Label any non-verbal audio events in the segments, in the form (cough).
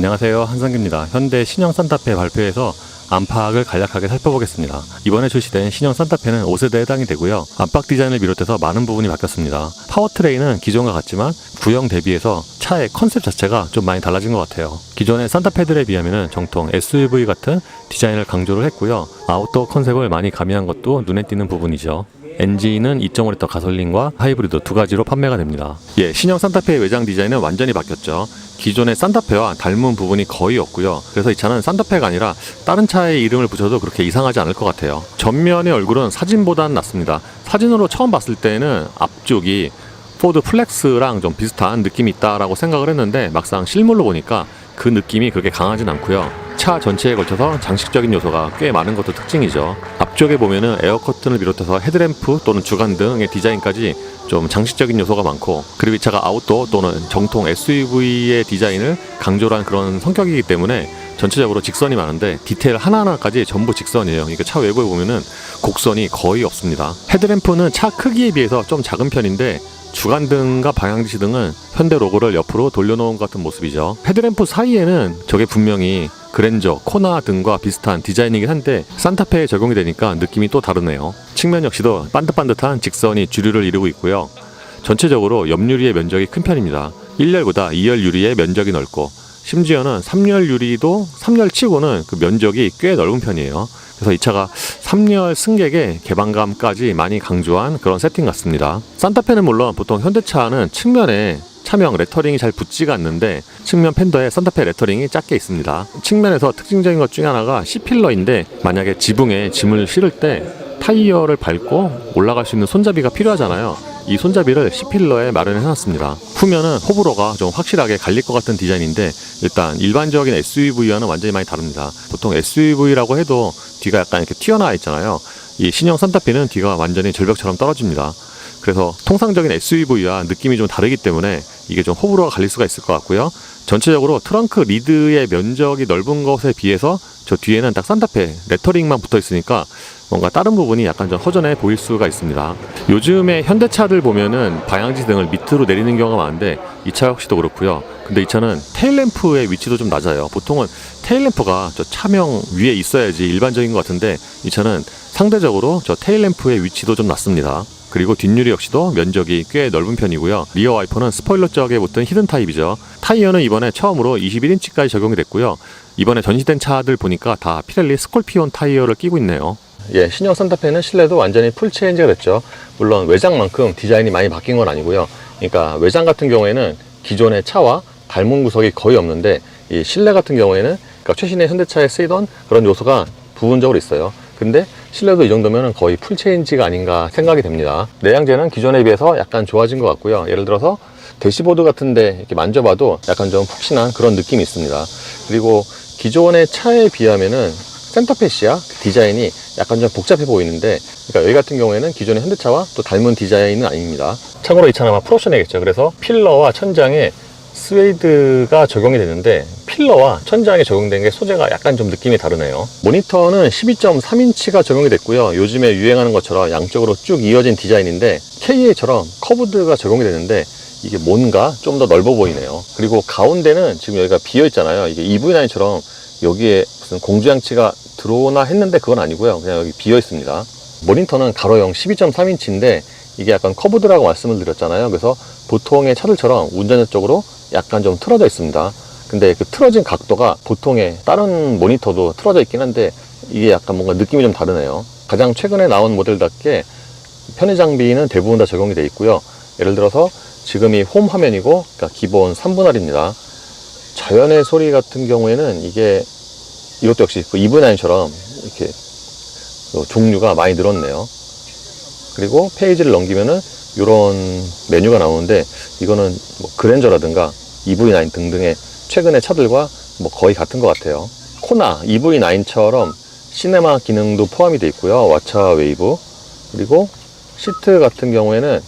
안녕하세요 한상규입니다. 현대 신형 산타페 발표에서 안팎을 간략하게 살펴보겠습니다. 이번에 출시된 신형 산타페는 5세대에 해당이 되고요. 안팎 디자인을 비롯해서 많은 부분이 바뀌었습니다. 파워트레인은 기존과 같지만 구형 대비해서 차의 컨셉 자체가 좀 많이 달라진 것 같아요. 기존의 산타페들에 비하면 정통 SUV 같은 디자인을 강조를 했고요. 아웃도어 컨셉을 많이 가미한 것도 눈에 띄는 부분이죠. 엔진은 2.5L 가솔린과 하이브리드 두 가지로 판매가 됩니다. 예, 신형 산타페의 외장 디자인은 완전히 바뀌었죠. 기존의 산타페와 닮은 부분이 거의 없고요. 그래서 이 차는 산타페가 아니라 다른 차의 이름을 붙여도 그렇게 이상하지 않을 것 같아요. 전면의 얼굴은 사진보다는 낫습니다. 사진으로 처음 봤을 때는 앞쪽이 포드 플렉스랑 좀 비슷한 느낌이 있다라고 생각을 했는데 막상 실물로 보니까 그 느낌이 그렇게 강하진 않고요. 차 전체에 걸쳐서 장식적인 요소가 꽤 많은 것도 특징이죠. 앞쪽에 보면은 에어 커튼을 비롯해서 헤드램프 또는 주간 등의 디자인까지 좀 장식적인 요소가 많고 그리고 이 차가 아웃도어 또는 정통 SUV의 디자인을 강조를 한 그런 성격이기 때문에 전체적으로 직선이 많은데 디테일 하나하나까지 전부 직선이에요. 그러니까 차 외부에 보면은 곡선이 거의 없습니다. 헤드램프는 차 크기에 비해서 좀 작은 편인데 주간등과 방향지시 등은 현대 로고를 옆으로 돌려놓은 것 같은 모습이죠. 헤드램프 사이에는 저게 분명히 그랜저, 코나 등과 비슷한 디자인이긴 한데 산타페에 적용이 되니까 느낌이 또 다르네요. 측면 역시도 반듯반듯한 직선이 주류를 이루고 있고요. 전체적으로 옆유리의 면적이 큰 편입니다. 1열보다 2열 유리의 면적이 넓고 심지어는 3열 유리도 3열 치고는 그 면적이 꽤 넓은 편이에요. 그래서 이 차가 3열 승객의 개방감까지 많이 강조한 그런 세팅 같습니다. 산타페는 물론 보통 현대차는 측면에 차명 레터링이 잘 붙지가 않는데 측면 팬더에 산타페 레터링이 작게 있습니다. 측면에서 특징적인 것 중에 하나가 C필러인데 만약에 지붕에 짐을 실을 때 타이어를 밟고 올라갈 수 있는 손잡이가 필요하잖아요. 이 손잡이를 C필러에 마련해 놨습니다. 후면은 호불호가 좀 확실하게 갈릴 것 같은 디자인인데 일단 일반적인 SUV와는 완전히 많이 다릅니다. 보통 SUV라고 해도 뒤가 약간 이렇게 튀어나와 있잖아요. 이 신형 산타페는 뒤가 완전히 절벽처럼 떨어집니다. 그래서 통상적인 SUV와 느낌이 좀 다르기 때문에 이게 좀 호불호가 갈릴 수가 있을 것 같고요. 전체적으로 트렁크 리드의 면적이 넓은 것에 비해서 저 뒤에는 딱 산타페 레터링만 붙어 있으니까 뭔가 다른 부분이 약간 좀 허전해 보일 수가 있습니다. 요즘에 현대차들 보면은 방향지 등을 밑으로 내리는 경우가 많은데 이 차 역시도 그렇고요. 근데 이 차는 테일램프의 위치도 좀 낮아요. 보통은 테일램프가 저 차명 위에 있어야지 일반적인 것 같은데 이 차는 상대적으로 저 테일램프의 위치도 좀 낮습니다. 그리고 뒷유리 역시도 면적이 꽤 넓은 편이고요. 리어 와이퍼는 스포일러 쪽에 붙은 히든 타입이죠. 타이어는 이번에 처음으로 21인치까지 적용이 됐고요. 이번에 전시된 차들 보니까 다 피렐리 스콜피온 타이어를 끼고 있네요. 예, 신형 산타페는 실내도 완전히 풀 체인지가 됐죠. 물론 외장만큼 디자인이 많이 바뀐 건 아니고요. 그러니까 외장 같은 경우에는 기존의 차와 닮은 구석이 거의 없는데 이 실내 같은 경우에는 그러니까 최신의 현대차에 쓰이던 그런 요소가 부분적으로 있어요. 근데 실내도 이 정도면 거의 풀 체인지가 아닌가 생각이 됩니다. 내양재는 기존에 비해서 약간 좋아진 것 같고요. 예를 들어서 대시보드 같은데 이렇게 만져봐도 약간 좀 푹신한 그런 느낌이 있습니다. 그리고 기존의 차에 비하면은 센터페시아 디자인이 약간 좀 복잡해 보이는데 그러니까 여기 같은 경우에는 기존의 현대차와 또 닮은 디자인은 아닙니다. 참고로 이 차는 아마 풀옵션이겠죠. 그래서 필러와 천장에 스웨이드가 적용이 되는데 필러와 천장에 적용된 게 소재가 약간 좀 느낌이 다르네요. 모니터는 12.3인치가 적용이 됐고요. 요즘에 유행하는 것처럼 양쪽으로 쭉 이어진 디자인인데 KA처럼 커브드가 적용이 되는데 이게 뭔가 좀 더 넓어 보이네요. 그리고 가운데는 지금 여기가 비어 있잖아요. 이게 EV9처럼 여기에 무슨 공주양치가 들어오나 했는데 그건 아니고요. 그냥 여기 비어 있습니다. 모니터는 가로형 12.3인치인데 이게 약간 커브드라고 말씀을 드렸잖아요. 그래서 보통의 차들처럼 운전자 쪽으로 약간 좀 틀어져 있습니다. 근데 그 틀어진 각도가 보통의 다른 모니터도 틀어져 있긴 한데 이게 약간 뭔가 느낌이 좀 다르네요. 가장 최근에 나온 모델답게 편의 장비는 대부분 다 적용이 되어 있고요. 예를 들어서 지금이 홈 화면이고 그러니까 기본 3분할입니다. 자연의 소리 같은 경우에는 이게 이것도 역시 그 EV9처럼 이렇게 그 종류가 많이 늘었네요. 그리고 페이지를 넘기면은 이런 메뉴가 나오는데 이거는 뭐 그랜저라든가 EV9 등등의 최근의 차들과 뭐 거의 같은 것 같아요. 코나 EV9처럼 시네마 기능도 포함이 되어 있고요. 왓차 웨이브 그리고 시트 같은 경우에는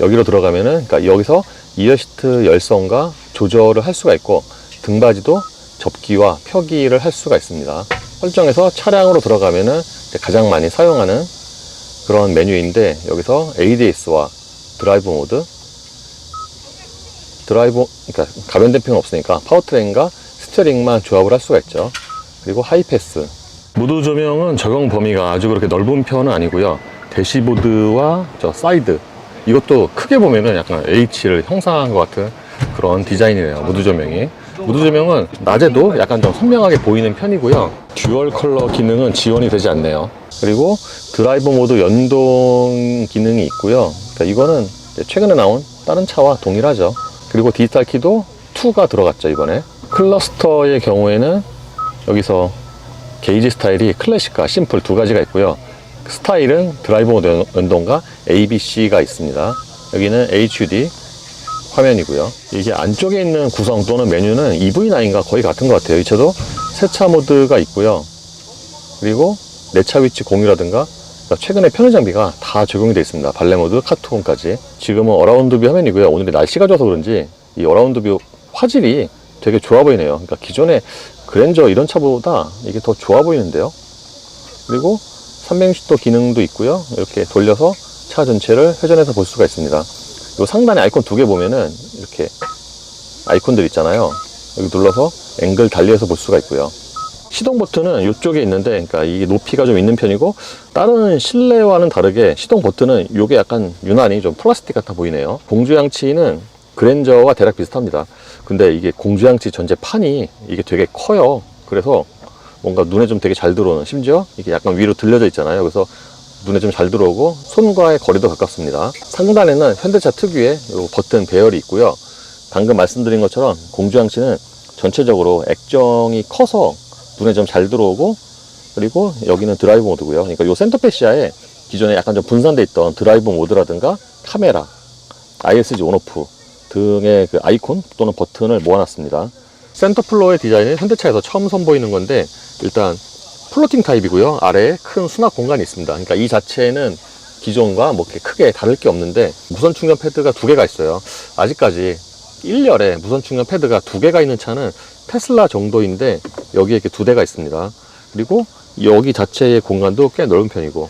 여기로 들어가면은 그러니까 여기서 이어 시트 열선과 조절을 할 수가 있고 등받이도 접기와 펴기를 할 수가 있습니다. 설정에서 차량으로 들어가면은 가장 많이 사용하는 그런 메뉴인데 여기서 ADS와 드라이브 모드 드라이브, 그러니까 가변 대표는 없으니까 파워트레인과 스티어링만 조합을 할 수가 있죠. 그리고 하이패스. 무드 조명은 적용 범위가 아주 그렇게 넓은 편은 아니고요. 대시보드와 저 사이드 이것도 크게 보면은 약간 H를 형상한 것 같은 그런 디자인이네요. 무드 조명이. 무드 조명은 낮에도 약간 좀 선명하게 보이는 편이고요. 듀얼 컬러 기능은 지원이 되지 않네요. 그리고 드라이브 모드 연동 기능이 있고요. 그러니까 이거는 최근에 나온 다른 차와 동일하죠. 그리고 디지털 키도 2가 들어갔죠, 이번에. 클러스터의 경우에는 여기서 게이지 스타일이 클래식과 심플 두 가지가 있고요. 스타일은 드라이브 모드 연동과 ABC가 있습니다. 여기는 HUD 화면이고요. 이게 안쪽에 있는 구성 또는 메뉴는 EV9과 거의 같은 것 같아요. 이 차도 세차 모드가 있고요. 그리고 내차 위치 공유라든가 최근에 편의 장비가 다 적용이 되어 있습니다. 발레 모드, 카트온까지. 지금은 어라운드 뷰 화면이고요. 오늘이 날씨가 좋아서 그런지 이 어라운드 뷰 화질이 되게 좋아 보이네요. 그러니까 기존에 그랜저 이런 차보다 이게 더 좋아 보이는데요. 그리고 360도 기능도 있고요. 이렇게 돌려서 차 전체를 회전해서 볼 수가 있습니다. 요 상단에 아이콘 두 개 보면은 이렇게 아이콘들 있잖아요. 여기 눌러서 앵글 달리해서 볼 수가 있고요. 시동 버튼은 이쪽에 있는데, 그러니까 이게 높이가 좀 있는 편이고, 다른 실내와는 다르게 시동 버튼은 이게 약간 유난히 좀 플라스틱 같아 보이네요. 공주양치는 그랜저와 대략 비슷합니다. 근데 이게 공주양치 전체 판이 이게 되게 커요. 그래서 뭔가 눈에 좀 되게 잘 들어오는, 심지어 이게 약간 위로 들려져 있잖아요. 그래서 눈에 좀 잘 들어오고 손과의 거리도 가깝습니다. 상단에는 현대차 특유의 요 버튼 배열이 있고요. 방금 말씀드린 것처럼 공주양치는 전체적으로 액정이 커서 눈에 좀 잘 들어오고 그리고 여기는 드라이브 모드고요. 그러니까 요 센터 패시아에 기존에 약간 좀 분산돼 있던 드라이브 모드라든가 카메라, ISG 온오프 등의 그 아이콘 또는 버튼을 모아놨습니다. 센터 플로어의 디자인은 현대차에서 처음 선보이는 건데 일단 플로팅 타입이고요. 아래에 큰 수납 공간이 있습니다. 그러니까 이 자체는 기존과 뭐 크게 다를 게 없는데 무선 충전 패드가 두 개가 있어요. 아직까지 1열에 무선 충전 패드가 두 개가 있는 차는 테슬라 정도인데 여기에 이렇게 두 대가 있습니다. 그리고 여기 자체의 공간도 꽤 넓은 편이고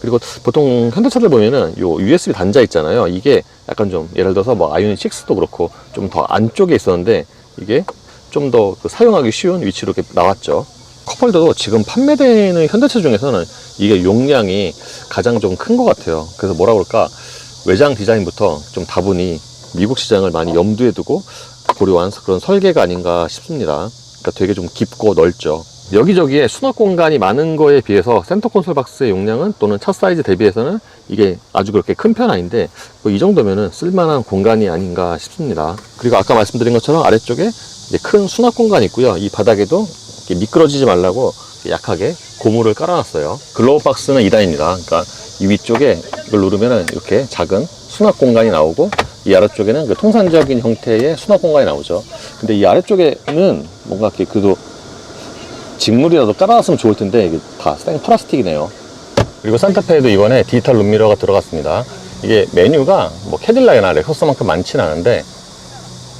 그리고 보통 현대차들 보면은 요 USB 단자 있잖아요. 이게 약간 좀 예를 들어서 뭐 아이오닉 6도 그렇고 좀 더 안쪽에 있었는데 이게 좀 더 사용하기 쉬운 위치로 이렇게 나왔죠. 컵홀더도 지금 판매되는 현대차 중에서는 이게 용량이 가장 좀 큰 것 같아요. 그래서 뭐라 그럴까 외장 디자인부터 좀 다분히 미국 시장을 많이 염두에 두고 고려한 그런 설계가 아닌가 싶습니다. 그러니까 되게 좀 깊고 넓죠. 여기저기에 수납 공간이 많은 거에 비해서 센터 콘솔 박스의 용량은 또는 차 사이즈 대비해서는 이게 아주 그렇게 큰 편 아닌데 뭐이 정도면은 쓸만한 공간이 아닌가 싶습니다. 그리고 아까 말씀드린 것처럼 아래쪽에 큰 수납 공간이 있고요. 이 바닥에도 미끄러지지 말라고 약하게 고무를 깔아놨어요. 글로우 박스는 2단입니다. 그러니까 이 위쪽에 이걸 누르면은 이렇게 작은 수납 공간이 나오고 이 아래쪽에는 그 통상적인 형태의 수납 공간이 나오죠. 근데 이 아래쪽에는 뭔가 이렇게 그래도 직물이라도 깔아놨으면 좋을 텐데 이게 다 생 플라스틱이네요. 그리고 산타페에도 이번에 디지털 룸미러가 들어갔습니다. 이게 메뉴가 뭐 캐딜락이나 렉서스만큼 많진 않은데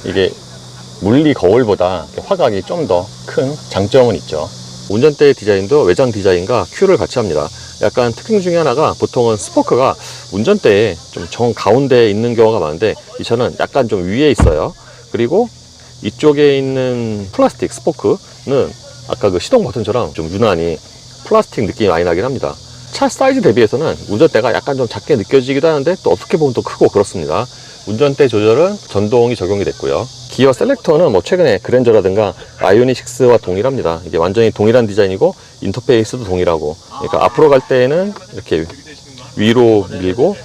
이게 물리 거울보다 화각이 좀 더 큰 장점은 있죠. 운전대 디자인도 외장 디자인과 큐를 같이 합니다. 약간 특징 중에 하나가 보통은 스포크가 운전대에 좀 정 가운데에 있는 경우가 많은데 이 차는 약간 좀 위에 있어요. 그리고 이쪽에 있는 플라스틱 스포크는 아까 그 시동 버튼처럼 좀 유난히 플라스틱 느낌이 많이 나긴 합니다. 차 사이즈 대비해서는 운전대가 약간 좀 작게 느껴지기도 하는데 또 어떻게 보면 또 크고 그렇습니다. 운전대 조절은 전동이 적용이 됐고요. 기어 셀렉터는 뭐 최근에 그랜저라든가 아이오닉 6와 동일합니다. 이게 완전히 동일한 디자인이고 인터페이스도 동일하고 그러니까 앞으로 갈 때는 이렇게 위로 밀고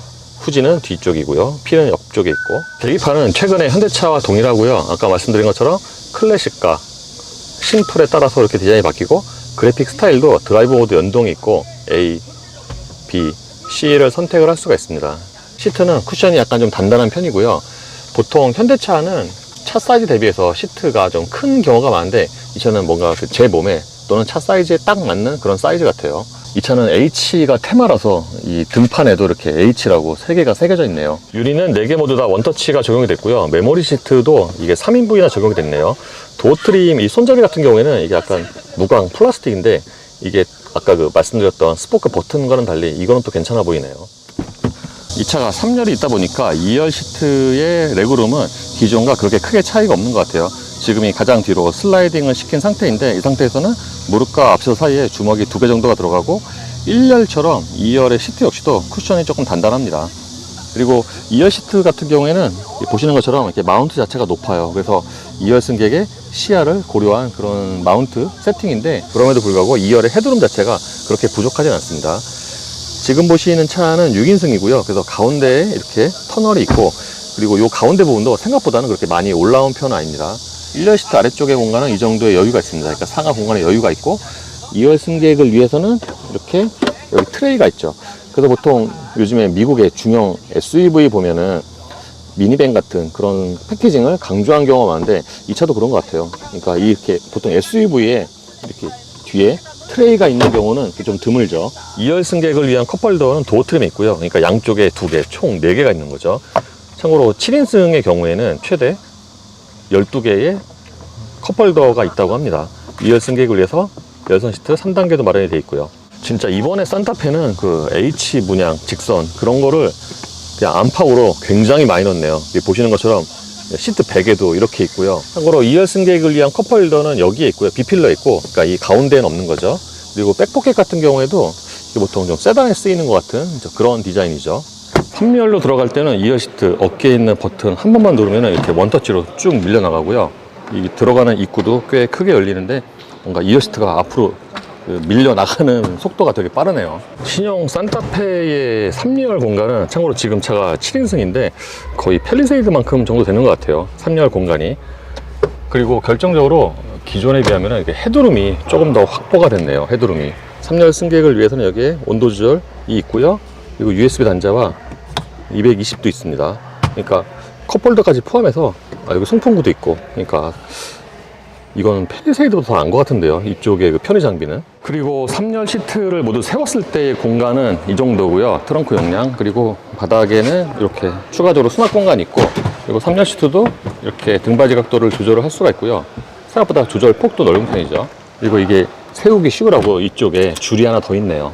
후지는 뒤쪽이고요. 피는 옆쪽에 있고 계기판은 최근에 현대차와 동일하고요. 아까 말씀드린 것처럼 클래식과 심플에 따라서 이렇게 디자인이 바뀌고 그래픽 스타일도 드라이브 모드 연동이 있고 A, B, C를 선택을 할 수가 있습니다. 시트는 쿠션이 약간 좀 단단한 편이고요. 보통 현대차는 차 사이즈 대비해서 시트가 좀 큰 경우가 많은데 이 차는 뭔가 그 제 몸에 또는 차 사이즈에 딱 맞는 그런 사이즈 같아요. 이 차는 H가 테마라서 이 등판에도 이렇게 H라고 세 개가 새겨져 있네요. 유리는 네개 모두 다 원터치가 적용이 됐고요. 메모리 시트도 이게 3인분이나 적용이 됐네요. 도어 트림 이 손잡이 같은 경우에는 이게 약간 무광 플라스틱인데 이게 아까 그 말씀드렸던 스포크 버튼과는 달리 이거는 또 괜찮아 보이네요. 이 차가 3열이 있다 보니까 2열 시트의 레그룸은 기존과 그렇게 크게 차이가 없는 것 같아요. 지금이 가장 뒤로 슬라이딩을 시킨 상태인데 이 상태에서는 무릎과 앞서 사이에 주먹이 두 개 정도가 들어가고 1열처럼 2열의 시트 역시도 쿠션이 조금 단단합니다. 그리고 2열 시트 같은 경우에는 보시는 것처럼 이렇게 마운트 자체가 높아요. 그래서 2열 승객의 시야를 고려한 그런 마운트 세팅인데 그럼에도 불구하고 2열의 헤드룸 자체가 그렇게 부족하진 않습니다. 지금 보시는 차는 6인승이고요. 그래서 가운데에 이렇게 터널이 있고 그리고 이 가운데 부분도 생각보다는 그렇게 많이 올라온 편은 아닙니다. 1열 시트 아래쪽의 공간은 이 정도의 여유가 있습니다. 그러니까 상하 공간에 여유가 있고 2열 승객을 위해서는 이렇게 여기 트레이가 있죠. 그래서 보통 요즘에 미국의 중형 SUV 보면은 미니밴 같은 그런 패키징을 강조한 경우가 많은데 이 차도 그런 것 같아요. 그러니까 이렇게 보통 SUV에 이렇게 뒤에 트레이가 있는 경우는 좀 드물죠. 2열 승객을 위한 컵홀더는 도어 트림이 있고요. 그러니까 양쪽에 두 개, 총 4개가 있는 거죠. 참고로 7인승의 경우에는 최대 12개의 컵홀더가 있다고 합니다. 2열 승객을 위해서 열선 시트 3단계도 마련이 되어 있고요. 진짜 이번에 산타페는 그 H 문양 직선 그런 거를 그냥 안팎으로 굉장히 많이 넣었네요. 보시는 것처럼 시트 베개도 이렇게 있고요. 참고로 2열 승객을 위한 컵홀더는 여기에 있고요. 비필러 있고, 그러니까 이 가운데는 없는 거죠. 그리고 백포켓 같은 경우에도 이게 보통 좀 세단에 쓰이는 것 같은 그런 디자인이죠. 3열로 들어갈 때는 2열 시트 어깨에 있는 버튼 한 번만 누르면 이렇게 원터치로 쭉 밀려나가고요. 이 들어가는 입구도 꽤 크게 열리는데 뭔가 2열 시트가 앞으로 그 밀려나가는 (laughs) 속도가 되게 빠르네요. 신형 산타페의 3열 공간은 참고로 지금 차가 7인승인데 거의 펠리세이드만큼 정도 되는 것 같아요. 3열 공간이. 그리고 결정적으로 기존에 비하면 헤드룸이 조금 더 확보가 됐네요. 헤드룸이. 3열 승객을 위해서는 여기에 온도 조절이 있고요. 그리고 USB 단자와 220도 있습니다. 그러니까 컵홀더까지 포함해서 아, 여기 송풍구도 있고 그러니까 이건 펠리세이드보다 더 나은 것 같은데요. 이쪽에 그 편의 장비는. 그리고 3열 시트를 모두 세웠을 때의 공간은 이 정도고요. 트렁크 용량. 그리고 바닥에는 이렇게 추가적으로 수납 공간이 있고 그리고 3열 시트도 이렇게 등받이 각도를 조절을 할 수가 있고요. 생각보다 조절 폭도 넓은 편이죠. 그리고 이게 세우기 쉬우라고 이쪽에 줄이 하나 더 있네요.